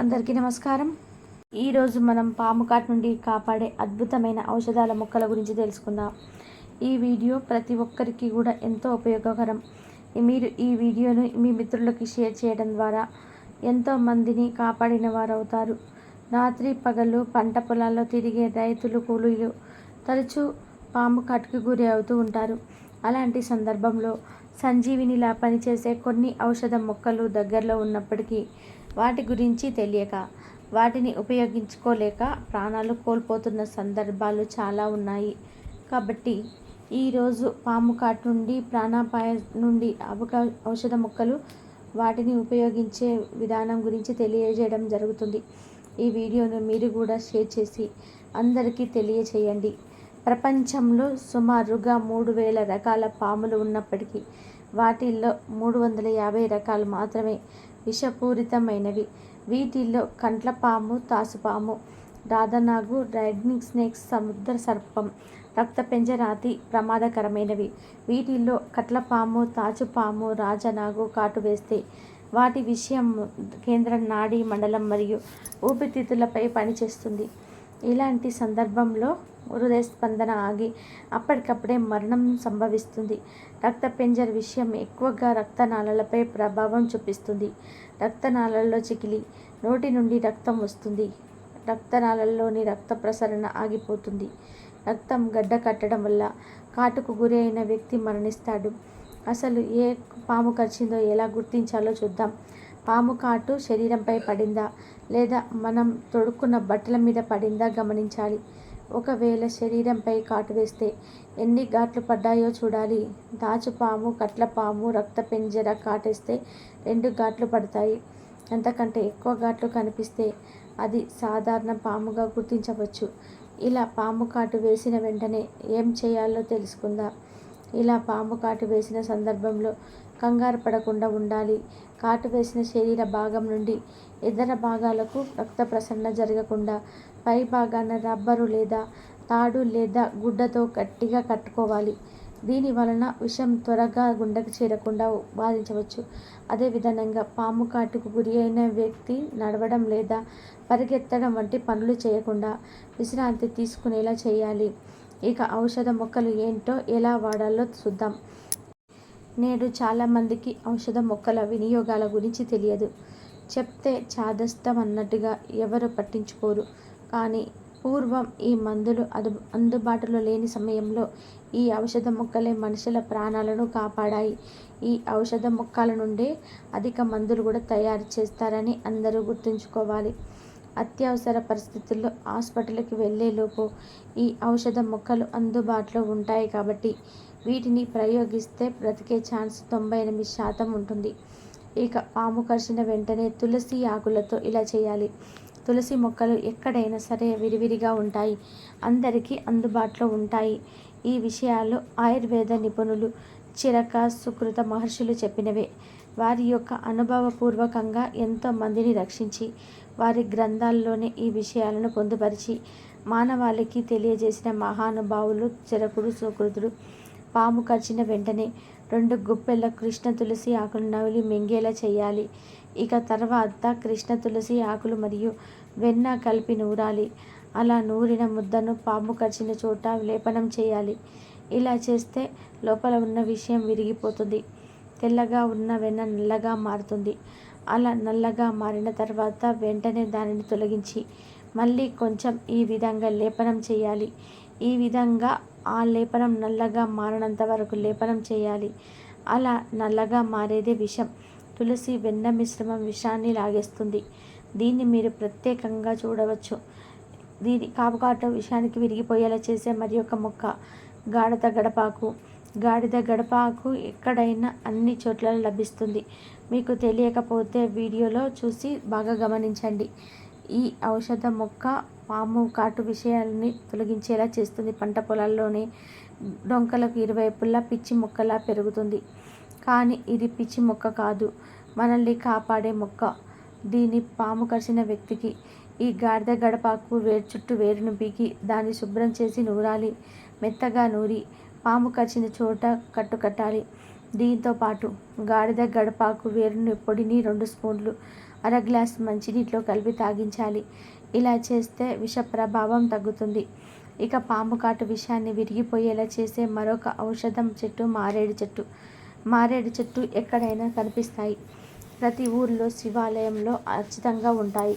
అందరికీ నమస్కారం. ఈరోజు మనం పాము కాటు నుండి కాపాడే అద్భుతమైన ఔషధాల మొక్కల గురించి తెలుసుకుందాం. ఈ వీడియో ప్రతి ఒక్కరికి కూడా ఎంతో ఉపయోగకరం. మీరు ఈ వీడియోను మీ మిత్రులకి షేర్ చేయడం ద్వారా ఎంతో మందిని కాపాడిన వారు అవుతారు రాత్రి పగలు పంట పొలాల్లో తిరిగే రైతులు కూలీలు తరచూ పాము కాటుకు గురి అవుతూ ఉంటారు. అలాంటి సందర్భంలో సంజీవినిలా పనిచేసే కొన్ని ఔషధ మొక్కలు దగ్గరలో ఉన్నప్పటికీ వాటి గురించి తెలియక వాటిని ఉపయోగించుకోలేక ప్రాణాలు కోల్పోతున్న సందర్భాలు చాలా ఉన్నాయి. కాబట్టి ఈరోజు పాము కాటు నుండి ప్రాణాపాయ నుండి అవకా ఔషధ మొక్కలు వాటిని ఉపయోగించే విధానం గురించి తెలియజేయడం జరుగుతుంది. ఈ వీడియోను మీరు కూడా షేర్ చేసి అందరికీ తెలియచేయండి ప్రపంచంలో సుమారుగా మూడు వేల రకాల పాములు ఉన్నప్పటికీ వాటిల్లో మూడు వందల యాభై రకాలు మాత్రమే విషపూరితమైనవి. వీటిల్లో కంట్లపాము తాసుపాము రాధనాగు రైడ్నింగ్ స్నేక్స్ సముద్ర సర్పం రక్తపెంజరాతి ప్రమాదకరమైనవి. వీటిల్లో కట్లపాము తాచుపాము రాజనాగు కాటు వేస్తే వాటి విషయం కేంద్ర నాడీ మండలం మరియు ఊపిరితిత్తులపై పనిచేస్తుంది. ఇలాంటి సందర్భంలో హృదయ స్పందన ఆగి అప్పటికప్పుడే మరణం సంభవిస్తుంది. రక్త పెంజర్ విషయం ఎక్కువగా రక్తనాళాలపై ప్రభావం చూపిస్తుంది. రక్తనాళాల్లో చికిలి నోటి నుండి రక్తం వస్తుంది. రక్తనాళాల్లోని రక్త ప్రసరణ ఆగిపోతుంది. రక్తం గడ్డ కట్టడం వల్ల కాటుకు గురి అయిన వ్యక్తి మరణిస్తాడు. అసలు ఏ పాము కరిచిందో ఎలా గుర్తించాలో చూద్దాం. పాము కాటు శరీరంపై పడిందా లేదా మనం తొడుక్కున్న బట్టల మీద పడిందా గమనించాలి. ఒకవేళ శరీరంపై కాటు వేస్తే ఎన్ని ఘాట్లు పడ్డాయో చూడాలి. దాచుపాము కట్లపాము రక్తపెంజర కాటేస్తే రెండు ఘాట్లు పడతాయి. అంతకంటే ఎక్కువ ఘాట్లు కనిపిస్తే అది సాధారణ పాముగా గుర్తించవచ్చు. ఇలా పాము కాటు వేసిన వెంటనే ఏం చేయాలో తెలుసుకుందాం. ఇలా పాము కాటు వేసిన సందర్భంలో కంగారు పడకుండా ఉండాలి. కాటు వేసిన శరీర భాగం నుండి ఇతర భాగాలకు రక్త ప్రసరణ జరగకుండా పై భాగాన రబ్బరు లేదా తాడు లేదా గుడ్డతో గట్టిగా కట్టుకోవాలి. దీని వలన విషం త్వరగా గుండెకు చేరకుండా బాధించవచ్చు. అదేవిధంగా పాము కాటుకు గురి అయిన వ్యక్తి నడవడం లేదా పరిగెత్తడం వంటి పనులు చేయకుండా విశ్రాంతి తీసుకునేలా చేయాలి. ఇక ఔషధ మొక్కలు ఏంటో ఎలా వాడాలో చూద్దాం. నేడు చాలామందికి ఔషధ మొక్కల వినియోగాల గురించి తెలియదు. చెప్తే చాదస్తం అన్నట్టుగా ఎవరు పట్టించుకోరు. కానీ పూర్వం ఈ మందులు అదు అందుబాటులో లేని సమయంలో ఈ ఔషధ మొక్కలే మనుషుల ప్రాణాలను కాపాడాయి. ఈ ఔషధ మొక్కల నుండే అధిక మందులు కూడా తయారు చేస్తారని అందరూ గుర్తుంచుకోవాలి. అత్యవసర పరిస్థితుల్లో హాస్పిటల్కి వెళ్ళేలోపు ఈ ఔషధ మొక్కలు అందుబాటులో ఉంటాయి కాబట్టి వీటిని ప్రయోగిస్తే బ్రతికే ఛాన్స్ తొంభై ఎనిమిది శాతం ఉంటుంది. ఇక పాము కరిచిన వెంటనే తులసి ఆకులతో ఇలా చేయాలి. తులసి మొక్కలు ఎక్కడైనా సరే విరివిరిగా ఉంటాయి. అందరికీ అందుబాటులో ఉంటాయి. ఈ విషయాలు ఆయుర్వేద నిపుణులు చిరక సుకృత మహర్షులు చెప్పినవే. వారి యొక్క అనుభవపూర్వకంగా ఎంతో మందిని రక్షించి వారి గ్రంథాల్లోనే ఈ విషయాలను పొందుపరిచి మానవాళికి తెలియజేసిన మహానుభావులు చిరకుడు సుకృతుడు పాము కరిచిన వెంటనే రెండు గుప్పెల కృష్ణ తులసి ఆకులు నవిలి మింగేలా చేయాలి. ఇక తర్వాత కృష్ణ తులసి ఆకులు మరియు వెన్న కలిపి నూరాలి. అలా నూరిన ముద్దను పాము కరిచిన చోట లేపనం చేయాలి. ఇలా చేస్తే లోపల ఉన్న విషయం విరిగిపోతుంది. తెల్లగా ఉన్న వెన్న నల్లగా మారుతుంది. అలా నల్లగా మారిన తర్వాత వెంటనే దానిని తొలగించి మళ్ళీ కొంచెం ఈ విధంగా లేపనం చేయాలి. ఈ విధంగా ఆ లేపనం నల్లగా మారినంత వరకు లేపనం చేయాలి. అలా నల్లగా మారేదే విషం. తులసి వెన్న మిశ్రమం విషాన్ని లాగేస్తుంది. దీన్ని మీరు ప్రత్యేకంగా చూడవచ్చు. దీని కాపుకాట విషయానికి విరిగిపోయేలా చేసే మరి ఒక మొక్క గాఢత గడపాకు గాడిద గడపాకు ఎక్కడైనా అన్ని చోట్ల లభిస్తుంది. మీకు తెలియకపోతే వీడియోలో చూసి బాగా గమనించండి. ఈ ఔషధ మొక్క పాము కాటు విషయాలని తొలగించేలా చేస్తుంది. పంట పొలాల్లోనే డొంకలకు ఇరువైపులా పిచ్చి మొక్కలా పెరుగుతుంది. కానీ ఇది పిచ్చి మొక్క కాదు. మనల్ని కాపాడే మొక్క. దీని పాము కరిచిన వ్యక్తికి ఈ గాడిద గడపాకు వేరు చుట్టూ వేరును పీకి దాన్ని శుభ్రం చేసి నూరాలి. మెత్తగా నూరి పాము కరిచిన చోట కట్టు కట్టాలి. దీంతో పాటు గాడిద గడపాకు వేరుని పొడిని రెండు స్పూన్లు అర గ్లాస్ మంచినీటిలో కలిపి తాగించాలి. ఇలా చేస్తే విష ప్రభావం తగ్గుతుంది. ఇక పాము కాటు విషయాన్ని విరిగిపోయేలా చేసే మరొక ఔషధం చెట్టు మారేడు చెట్టు. మారేడు చెట్టు ఎక్కడైనా కనిపిస్తాయి. ప్రతి ఊర్లో శివాలయంలో ఖచ్చితంగా ఉంటాయి.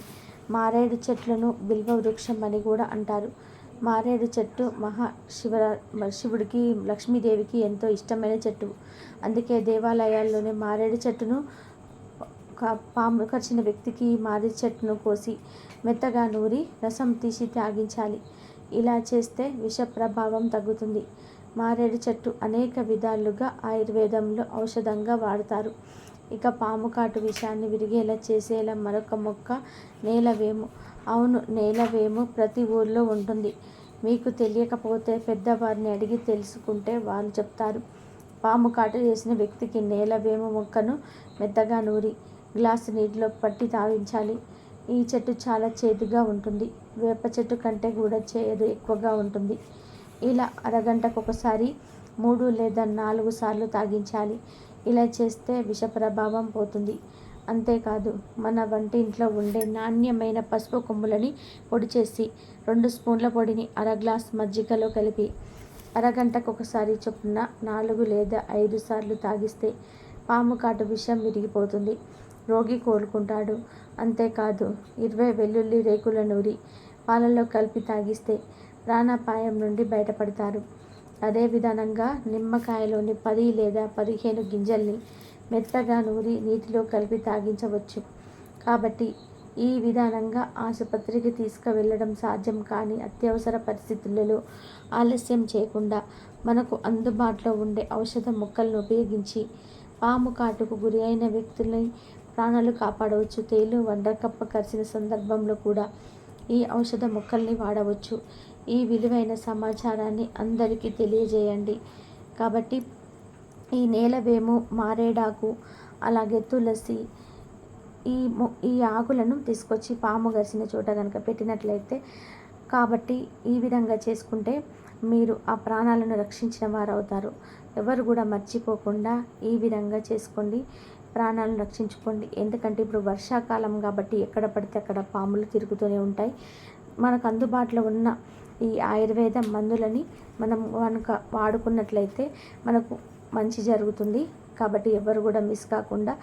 మారేడు చెట్లను బిల్వ వృక్షం అని కూడా అంటారు. మారేడు చెట్టు మహా శివర శివుడికి లక్ష్మీదేవికి ఎంతో ఇష్టమైన చెట్టు. అందుకే దేవాలయాల్లోనే మారేడు చెట్టును పాము కరిచిన వ్యక్తికి మారేడు చెట్టును కోసి మెత్తగా నూరి రసం తీసి త్యాగించాలి. ఇలా చేస్తే విష ప్రభావం తగ్గుతుంది. మారేడు చెట్టు అనేక విధాలుగా ఆయుర్వేదంలో ఔషధంగా వాడతారు. ఇక పాము కాటు విషయాన్ని విరిగేలా చేసేలా మరొక మొక్క నేలవేము అవును నేలవేము ప్రతి ఊర్లో ఉంటుంది. మీకు తెలియకపోతే పెద్దవారిని అడిగి తెలుసుకుంటే వాళ్ళు చెప్తారు. పాము కాటు చేసిన వ్యక్తికి నేలవేము మొక్కను మెత్తగా నూరి గ్లాసు నీటిలో పట్టి తాగించాలి. ఈ చెట్టు చాలా చేదుగా ఉంటుంది. వేప చెట్టు కంటే కూడా చేదు ఎక్కువగా ఉంటుంది. ఇలా అరగంటకు ఒకసారి మూడు లేదా నాలుగు సార్లు తాగించాలి. ఇలా చేస్తే విష ప్రభావం పోతుంది. అంతేకాదు మన వంటింట్లో ఉండే నాణ్యమైన పసుపు కొమ్ములని పొడి చేసి రెండు స్పూన్ల పొడిని అర గ్లాస్ మజ్జిగలో కలిపి అరగంటకు ఒకసారి చొప్పున నాలుగు లేదా ఐదు సార్లు తాగిస్తే పాము కాటు విషం విరిగిపోతుంది. రోగి కోలుకుంటాడు. అంతేకాదు ఇరవై వెల్లుల్లి రేకుల నూరి పాలలో కలిపి తాగిస్తే ప్రాణాపాయం నుండి బయటపడతారు. అదే విధానంగా నిమ్మకాయలోని పది లేదా పదిహేను గింజల్ని మెత్తగా నూరి నీటిలో కలిపి తాగించవచ్చు. కాబట్టి ఈ విధానంగా ఆసుపత్రికి తీసుకువెళ్ళడం సాధ్యం కాని అత్యవసర పరిస్థితులలో ఆలస్యం చేయకుండా మనకు అందుబాటులో ఉండే ఔషధ మొక్కలను ఉపయోగించి పాము కాటుకు గురి అయిన వ్యక్తులని ప్రాణాలు కాపాడవచ్చు. తేలు వండకప్ప కరిచిన సందర్భంలో కూడా ఈ ఔషధ మొక్కల్ని వాడవచ్చు. ఈ విలువైన సమాచారాన్ని అందరికీ తెలియజేయండి. కాబట్టి ఈ నేలవేము మారేడాకు అలాగే తులసి ఈ ఈ ఆకులను తీసుకొచ్చి పాము గరిసిన చోట కనుక పెట్టినట్లయితే కాబట్టి ఈ విధంగా చేసుకుంటే మీరు ఆ ప్రాణాలను రక్షించిన వారు అవుతారు ఎవరు కూడా మర్చిపోకుండా ఈ విధంగా చేసుకోండి. ప్రాణాలను రక్షించుకోండి. ఎందుకంటే ఇప్పుడు వర్షాకాలం కాబట్టి ఎక్కడ పడితే అక్కడ పాములు తిరుగుతూనే ఉంటాయి. మనకు అందుబాటులో ఉన్న ఈ ఆయుర్వేద మందులని మనం కనుక వాడుకున్నట్లయితే మనకు మంచి జరుగుతుంది. కాబట్టి ఎవరు కూడా మిస్ కాకుండా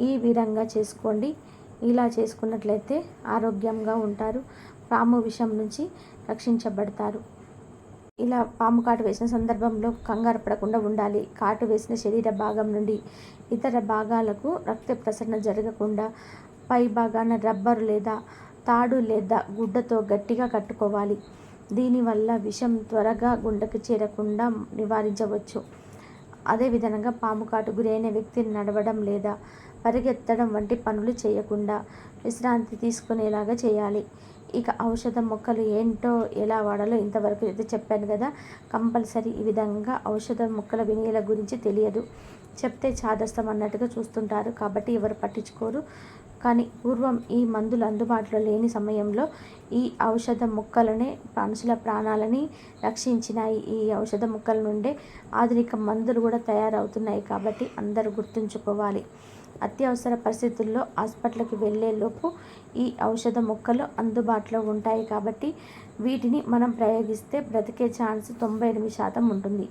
ఈ విధంగా చేసుకోండి. ఇలా చేసుకున్నట్లయితే ఆరోగ్యంగా ఉంటారు. పాము విషం నుంచి రక్షించబడతారు. ఇలా పాము కాటు వేసిన సందర్భంలో కంగారు పడకుండా ఉండాలి. కాటు వేసిన శరీర భాగం నుండి ఇతర భాగాలకు రక్త ప్రసరణ జరగకుండా పై భాగాన రబ్బరు లేదా తాడు లేదా గుడ్డతో గట్టిగా కట్టుకోవాలి. దీనివల్ల విషం త్వరగా గుండెకు చేరకుండా నివారించవచ్చు. అదేవిధంగా పాము కాటు గురైన వ్యక్తిని నడవడం లేదా పరిగెత్తడం వంటి పనులు చేయకుండా విశ్రాంతి తీసుకునేలాగా చేయాలి. ఇక ఔషధ మొక్కలు ఏంటో ఎలా వాడాలో ఇంతవరకు అయితే చెప్పాను కదా. కంపల్సరీ ఈ విధంగా ఔషధ మొక్కల వినియోగ గురించి తెలియదు. చెప్తే చాదస్తం అన్నట్టుగా చూస్తుంటారు. కాబట్టి ఎవరు పట్టించుకోరు. కానీ పూర్వం ఈ మందులు అందుబాటులో లేని సమయంలో ఈ ఔషధ మొక్కలనే మనుషుల ప్రాణాలని రక్షించినాయి. ఈ ఔషధ మొక్కల నుండే ఆధునిక మందులు కూడా తయారవుతున్నాయి కాబట్టి అందరూ గుర్తుంచుకోవాలి. అత్యవసర పరిస్థితుల్లో హాస్పిటల్కి వెళ్ళేలోపు ఈ ఔషధ మొక్కలు అందుబాటులో ఉంటాయి కాబట్టి వీటిని మనం ప్రయోగిస్తే బ్రతికే ఛాన్స్ తొంభై ఎనిమిది శాతం ఉంటుంది.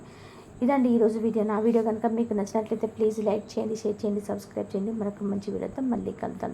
ఇదండి ఈరోజు వీడియో. నా వీడియో కనుక మీకు నచ్చినట్లయితే ప్లీజ్ లైక్ చేయండి షేర్ చేయండి సబ్స్క్రైబ్ చేయండి. మరొక మంచి వీడియోతో మళ్ళీ కలుద్దాం.